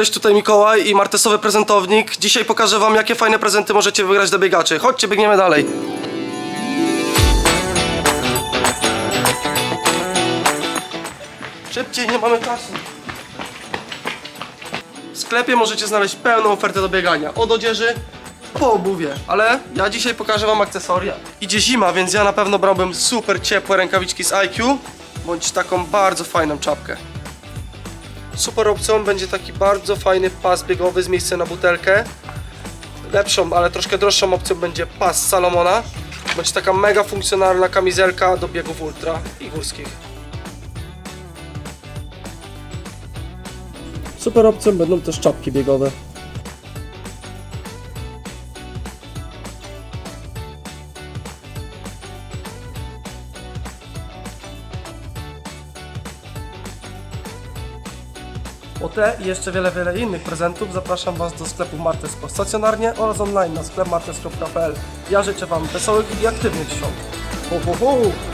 Cześć, tutaj Mikołaj i Martesowy prezentownik. Dzisiaj pokażę wam, jakie fajne prezenty możecie wygrać do biegaczy. Chodźcie, biegniemy dalej. Szybciej, nie mamy czasu. W sklepie możecie znaleźć pełną ofertę do biegania. Od odzieży po obuwie. Ale ja dzisiaj pokażę wam akcesoria. Idzie zima, więc ja na pewno brałbym super ciepłe rękawiczki z IQ, bądź taką bardzo fajną czapkę. Super opcją będzie taki bardzo fajny pas biegowy z miejscem na butelkę. Lepszą, ale troszkę droższą opcją będzie pas Salomona. Bądź taka mega funkcjonalna kamizelka do biegów ultra i górskich. Super opcją będą też czapki biegowe. O te i jeszcze wiele, wiele innych prezentów zapraszam Was do sklepu Martesco stacjonarnie oraz online na sklep martes.pl. Ja życzę Wam wesołych i aktywnych świąt. Ho, ho, ho.